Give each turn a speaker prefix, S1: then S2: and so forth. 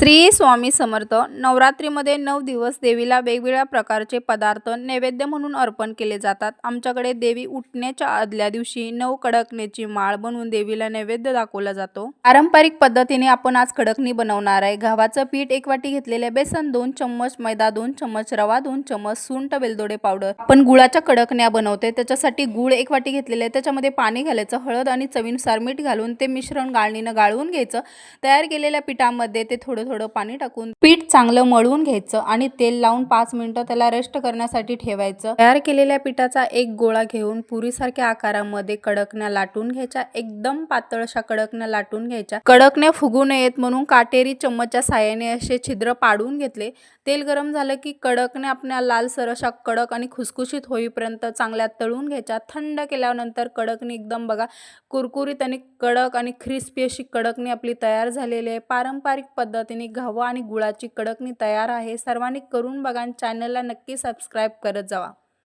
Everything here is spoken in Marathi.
S1: श्री स्वामी समर्थ नवरात्रीमध्ये नऊ दिवस देवीला वेगवेगळ्या प्रकारचे पदार्थ नैवेद्य म्हणून अर्पण केले जातात. आमच्याकडे देवी उठण्याच्या आदल्या दिवशी नऊ कडकण्याची माळ बनवून देवीला नैवेद्य दाखवला जातो. पारंपरिक पद्धतीने आपण आज कडकणी बनवणार आहे. गव्हाचं पीठ एक वाटी घेतलेले बेसन दोन चम्मच मैदा दोन चम्मच रवा दोन चम्मच सुंठ वेलदोडे पावडर. आपण गुळाच्या कडकण्या बनवते. त्याच्यासाठी गुळ एक वाटी घेतलेले आहे. त्याच्यामध्ये पाणी घालायचं हळद आणि चवीनुसार मीठ घालून ते मिश्रण गाळणीनं गाळून घ्यायचं. तयार केलेल्या पिठामध्ये ते थोडं थोडं पाणी टाकून पीठ चांगलं मळून घ्यायचं आणि तेल लावून पाच मिनिटं त्याला रेस्ट करण्यासाठी ठेवायचं. तयार केलेल्या पिठाचा एक गोळा घेऊन पुरीसारख्या आकारामध्ये कडकण्या लाटून घ्यायच्या. एकदम पातळ अशा कडकण्या लाटून घ्यायच्या. कडकण्या फुगू नयेत म्हणून काटेरी चम्मचच्या साह्याने असे छिद्र पाडून घेतले. तेल गरम झालं की कडकने आपल्या लालसर अशा कडक आणि खुसखुशीत होईपर्यंत चांगल्या तळून घ्यायच्या. थंड केल्यानंतर कडकने एकदम बघा कुरकुरीत आणि कडक आणि क्रिस्पी अशी कडकने आपली तयार झालेली आहे. पारंपरिक पद्धतीने गव्हा आणि गुळाची कडकणी तयार आहे. सर्वांनी करून बघा आणि चॅनलला नक्की सबस्क्राईब करत जावा.